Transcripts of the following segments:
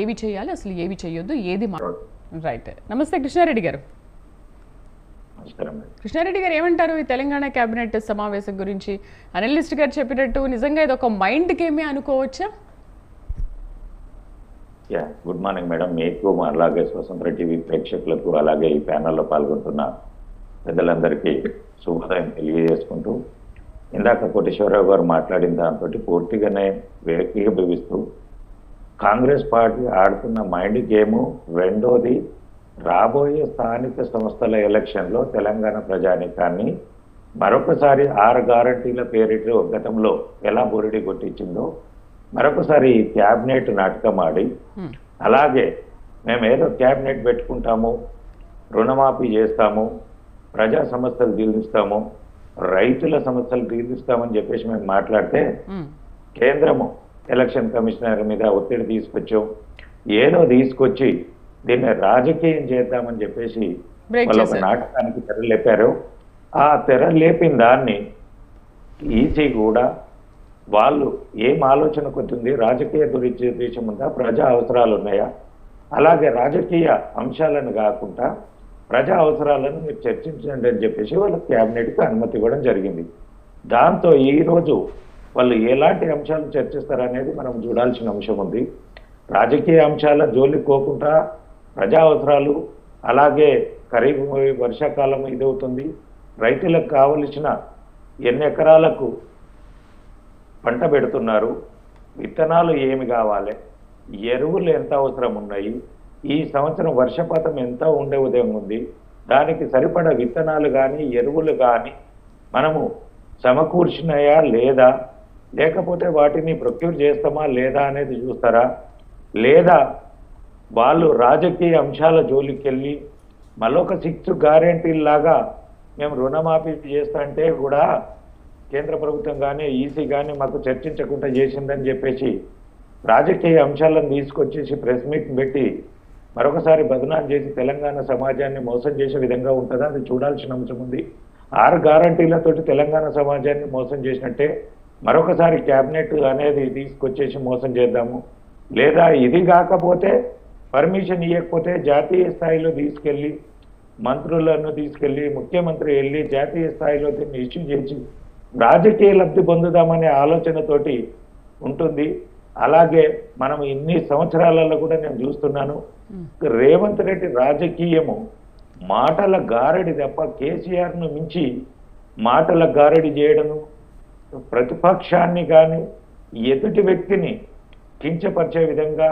ఏవి చేయాలి అసలు ఏవి చేయొద్దు ఏది రైట్ నమస్తే కృష్ణారెడ్డి గారు. కృష్ణారెడ్డి గారు ఏమంటారు ఈ తెలంగాణ కేబినెట్ సమావేశం గురించి? అనలిస్ట్ గారు చెప్పినట్టు నిజంగా ఇది ఒక మైండ్ గేమే అనుకోవచ్చా? Yeah good morning madam. మీకు అలాగే స్వతంత్ర టీవీ ప్రేక్షకులకు అలాగే ఈ ప్యానల్లో పాల్గొంటున్న పెద్దలందరికీ శుభోదయం తెలియజేసుకుంటూ ఇందాక కోటేశ్వరరావు గారు మాట్లాడిన దాంతో పూర్తిగానే ఏకీభవిస్తూ కాంగ్రెస్ పార్టీ ఆడుతున్న మైండ్ గేము రెండోది రాబోయే స్థానిక సంస్థల ఎలక్షన్లో తెలంగాణ ప్రజానికాన్ని మరొకసారి ఆరు గ్యారంటీల పేరిట గతంలో ఎలా బోరిడి కొట్టించిందో మరొకసారి క్యాబినెట్ నాటకం ఆడి. అలాగే మేము ఏదో క్యాబినెట్ పెట్టుకుంటాము రుణమాఫీ చేస్తాము ప్రజా సమస్యలు తీరుస్తాము రైతుల సమస్యలు తీరుస్తామని చెప్పేసి మేము మాట్లాడితే. కేంద్రము ఎలక్షన్ కమిషనర్ మీద ఒత్తిడి తీసుకొచ్చాం. ఏదో తీసుకొచ్చి దీన్ని రాజకీయం చేద్దామని చెప్పేసి వాళ్ళు ఒక. నాటకానికి తెర లేపారు. ఆ తెర లేపిన దాన్ని ఈసీ కూడా వాళ్ళు ఏం ఆలోచన కొద్ది రాజకీయ దురుద్దేశం ఉందా? ప్రజా అవసరాలు ఉన్నాయా? అలాగే రాజకీయ అంశాలను కాకుండా ప్రజా అవసరాలను మీరు చర్చించండి అని చెప్పేసి వాళ్ళ క్యాబినెట్కి అనుమతి ఇవ్వడం జరిగింది. దాంతో ఈ రోజు వాళ్ళు ఎలాంటి అంశాలు చర్చిస్తారనేది మనం చూడాల్సిన అంశం ఉంది రాజకీయ అంశాల జోలికి పోకుండా ప్రజా అవసరాలు అలాగే ఖరీఫ్ వర్షాకాలం ఇదవుతుంది. రైతులకు కావలసిన ఎన్ని ఎకరాలకు పంట పెడుతున్నారు విత్తనాలు ఏమి కావాలి ఎరువులు ఎంత అవసరం ఉన్నాయి ఈ సంవత్సరం వర్షపాతం ఎంత ఉండే ఉదయం ఉంది దానికి సరిపడ విత్తనాలు కానీ ఎరువులు కానీ మనము సమకూర్చినాయా లేదా లేకపోతే వాటిని ప్రొక్యూర్ చేస్తామా లేదా అనేది చూస్తారా? లేదా వాళ్ళు రాజకీయ అంశాల జోలికి వెళ్ళి మరొక సిక్స్ లాగా మేము రుణమాఫీ చేస్తాంటే కూడా కేంద్ర ప్రభుత్వం కానీ ఈసీ కానీ మాకు చర్చించకుండా చేసిందని చెప్పేసి రాజకీయ అంశాలను తీసుకొచ్చేసి ప్రెస్ మీట్ పెట్టి మరొకసారి బదనాం చేసి తెలంగాణ సమాజాన్ని మోసం చేసే విధంగా ఉంటుందా? అది చూడాల్సిన అంశం ఉంది. ఆరు గ్యారంటీలతోటి తెలంగాణ సమాజాన్ని మోసం చేసినట్టే మరొకసారి క్యాబినెట్ అనేది తీసుకొచ్చేసి మోసం చేద్దాము. లేదా ఇది కాకపోతే పర్మిషన్ ఇవ్వకపోతే జాతీయ స్థాయిలో తీసుకెళ్ళి మంత్రులను తీసుకెళ్ళి ముఖ్యమంత్రి వెళ్ళి జాతీయ స్థాయిలో దీన్ని ఇష్యూ చేసి రాజకీయ లబ్ధి పొందుదామనే ఆలోచనతోటి ఉంటుంది. అలాగే మనం ఇన్ని సంవత్సరాలలో కూడా నేను చూస్తున్నాను రేవంత్ రెడ్డి రాజకీయము మాటల గారడి తప్ప కేసీఆర్ను మించి మాటల గారడి చేయడము ప్రతిపక్షాన్ని కానీ ఎదుటి వ్యక్తిని కించపరిచే విధంగా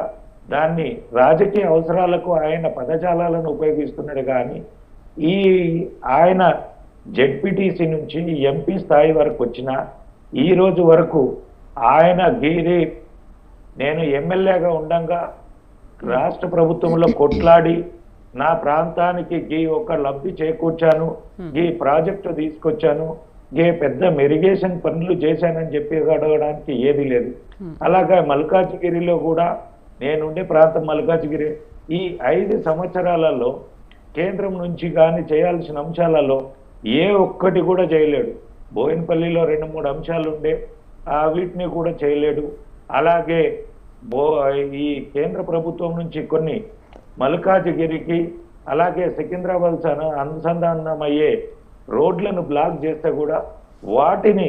దాన్ని రాజకీయ అవసరాలకు ఆయన పదజాలాలను ఉపయోగిస్తున్నాడు కానీ ఈ ఆయన జెడ్పీటీసీ నుంచి ఎంపీ స్థాయి వరకు వచ్చిన ఈ రోజు వరకు ఆయన గీరి నేను ఎమ్మెల్యేగా ఉండంగా రాష్ట్ర ప్రభుత్వంలో కొట్లాడి నా ప్రాంతానికి గీ ఒక లబ్ధి చేకూర్చాను ఈ ప్రాజెక్టు తీసుకొచ్చాను ఏ పెద్ద మెరిగేషన్ పనులు చేశానని చెప్పి అడగడానికి ఏది లేదు. అలాగా మల్కాజ్గిరిలో కూడా నేనుండే ప్రాంతం మల్కాజ్గిరి. ఈ ఐదు సంవత్సరాలలో కేంద్రం నుంచి కానీ చేయాల్సిన అంశాలలో ఏ ఒక్కటి కూడా చేయలేడు. బోయినపల్లిలో రెండు మూడు అంశాలు ఉండే ఆ వీటిని కూడా చేయలేడు. అలాగే బో ఈ కేంద్ర ప్రభుత్వం నుంచి కొన్ని మల్కాజ్గిరికి అలాగే సికింద్రాబాద్ సన- అనుసంధానమయ్యే రోడ్లను బ్లాక్ చేస్తే కూడా వాటిని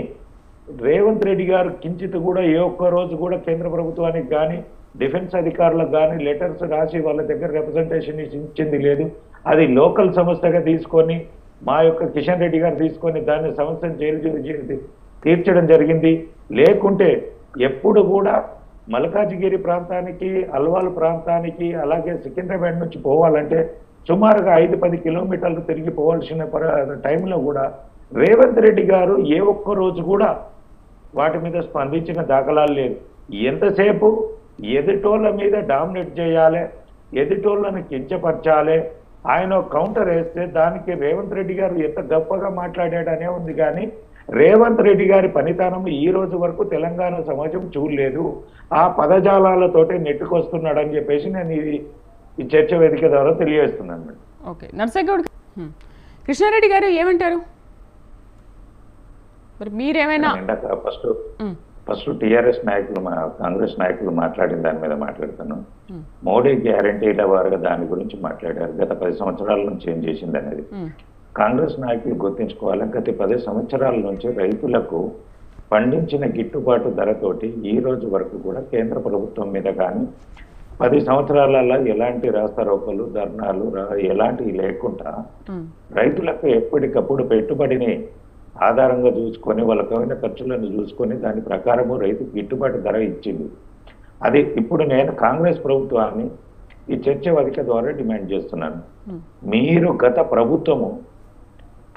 రేవంత్ రెడ్డి గారు కించిత్ కూడా ఏ ఒక్క రోజు కూడా కేంద్ర ప్రభుత్వానికి కానీ డిఫెన్స్ అధికారులకు కానీ లెటర్స్ రాసి వాళ్ళ దగ్గర రిప్రజెంటేషన్ ఇచ్చింది లేదు. అది లోకల్ సంస్థగా తీసుకొని మా యొక్క కిషన్ రెడ్డి గారు తీసుకొని దాన్ని సంస్థను జైలు జైలు తీర్చడం జరిగింది. లేకుంటే ఎప్పుడు కూడా మల్కాజిగిరి ప్రాంతానికి అల్వాల్ ప్రాంతానికి అలాగే సికింద్రాబాద్ నుంచి పోవాలంటే సుమారుగా ఐదు పది కిలోమీటర్లు తిరిగి పోవాల్సిన టైంలో కూడా రేవంత్ రెడ్డి గారు ఏ ఒక్క రోజు కూడా వాటి మీద స్పందించిన దాఖలాలు లేవు. ఎంతసేపు ఎదుటోళ్ళ మీద డామినేట్ చేయాలి ఎదుటోళ్ళని కించపరచాలి ఆయన కౌంటర్ వేస్తే దానికి రేవంత్ రెడ్డి గారు ఎంత గొప్పగా మాట్లాడాడనే ఉంది కానీ రేవంత్ రెడ్డి గారి పనితనం ఈ రోజు వరకు తెలంగాణ సమాజం చూడలేదు. ఆ పదజాలాలతోటే నెట్టుకొస్తున్నాడని చెప్పేసి నేను ఇది ఈ చర్చ వేదిక ద్వారా తెలియజేస్తున్నాను. Madam okay Narsagoud. కృష్ణారెడ్డి గారు ఏమంటారు? మరి మీరేమైనా ఫస్ట్. ఫస్ట్ టిఆర్ఎస్ నాయకులు కాంగ్రెస్ నాయకులు మాట్లాడిన దాని మీద మాట్లాడుతాను. మోడీ గ్యారంటీల వారుగా దాని గురించి మాట్లాడారు. గత పది సంవత్సరాల నుంచి ఏం చేసింది అనేది. కాంగ్రెస్ నాయకులు గుర్తుంచుకోవాలి. గత పది సంవత్సరాల నుంచి రైతులకు పండించిన గిట్టుబాటు ధరతోటి ఈ రోజు వరకు కూడా కేంద్ర ప్రభుత్వం మీద కానీ పది సంవత్సరాలలో ఎలాంటి రాస్తారోకలు ధర్నాలు ఎలాంటివి లేకుండా రైతులకు ఎప్పటికప్పుడు పెట్టుబడిని ఆధారంగా చూసుకొని వాళ్ళకైన ఖర్చులను చూసుకొని దాని ప్రకారము రైతుకు గిట్టుబాటు ధర ఇచ్చింది. అది ఇప్పుడు నేను కాంగ్రెస్ ప్రభుత్వాన్ని ఈ చర్చ వేదిక ద్వారా డిమాండ్ చేస్తున్నాను. మీరు గత ప్రభుత్వము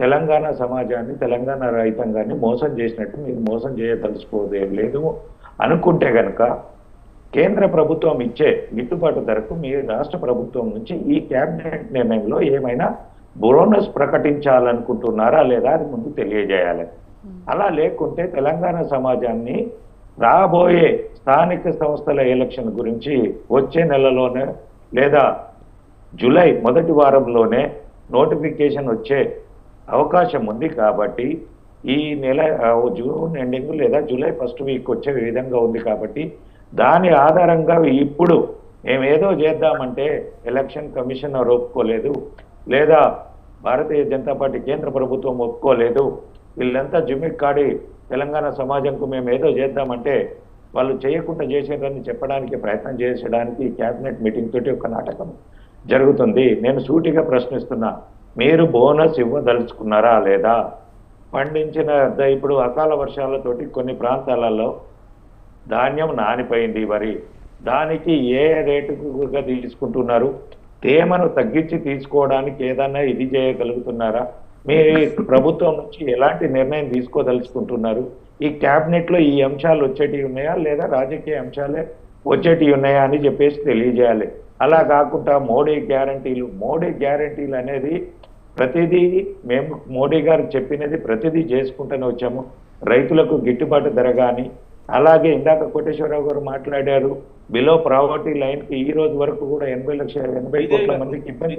తెలంగాణ సమాజాన్ని తెలంగాణ రైతాంగాన్ని మోసం చేసినట్టు మీరు మోసం చేయదలుచుకోదే లేదు అనుకుంటే గనక కేంద్ర ప్రభుత్వం ఇచ్చే గిట్టుబాటు ధరకు మీ రాష్ట్ర ప్రభుత్వం నుంచి ఈ కేబినెట్ నిర్ణయంలో ఏమైనా బోనస్ ప్రకటించాలనుకుంటున్నారా లేదా అది ముందు తెలియజేయాలి. అలా లేకుంటే తెలంగాణ సమాజాన్ని రాబోయే స్థానిక సంస్థల ఎలక్షన్ గురించి వచ్చే నెలలోనే లేదా జూలై మొదటి వారంలోనే నోటిఫికేషన్ వచ్చే అవకాశం ఉంది కాబట్టి ఈ నెల జూన్ ఎండింగ్ లేదా జూలై ఫస్ట్ వీక్ వచ్చే విధంగా ఉంది కాబట్టి దాని ఆధారంగా ఇప్పుడు మేము ఏదో చేద్దామంటే ఎలక్షన్ కమిషనర్ ఒప్పుకోలేదు లేదా భారతీయ జనతా పార్టీ కేంద్ర ప్రభుత్వం ఒప్పుకోలేదు వీళ్ళంతా జిమ్మిక్ కాడి తెలంగాణ సమాజంకు మేము ఏదో చేద్దామంటే వాళ్ళు చేయకుండా చేసేదని చెప్పడానికి ప్రయత్నం చేసడానికి క్యాబినెట్ మీటింగ్ తోటి ఒక నాటకం జరుగుతుంది. నేను సూటిగా ప్రశ్నిస్తున్నా మీరు బోనస్ ఇవ్వదలుచుకున్నారా లేదా? పండించిన ఇప్పుడు అకాల వర్షాలతోటి కొన్ని ప్రాంతాలలో ధాన్యం నానిపోయింది వరి దానికి ఏ రేటుగా తీసుకుంటున్నారు? తేమను తగ్గించి తీసుకోవడానికి ఏదన్నా ఇది చేయగలుగుతున్నారా? మీ ప్రభుత్వం నుంచి ఎలాంటి నిర్ణయం తీసుకోదలుచుకుంటున్నారు? ఈ క్యాబినెట్లో ఈ అంశాలు వచ్చేటివి ఉన్నాయా? లేదా రాజకీయ అంశాలే వచ్చేటివి ఉన్నాయా అని చెప్పేసి తెలియజేయాలి. అలా కాకుండా మోడీ గ్యారంటీలు మోడీ గ్యారంటీలు అనేది ప్రతిదీ మేము మోడీ గారు చెప్పినది ప్రతిదీ చేసుకుంటూనే వచ్చాము. రైతులకు గిట్టుబాటు ధర కానీ అలాగే ఇందాక కోటేశ్వరరావు గారు మాట్లాడారు బిలో ప్రావర్టీ లైన్కి ఈ రోజు వరకు కూడా ఎనభై లక్షల ఎనభై కోట్ల మందికి ఇబ్బంది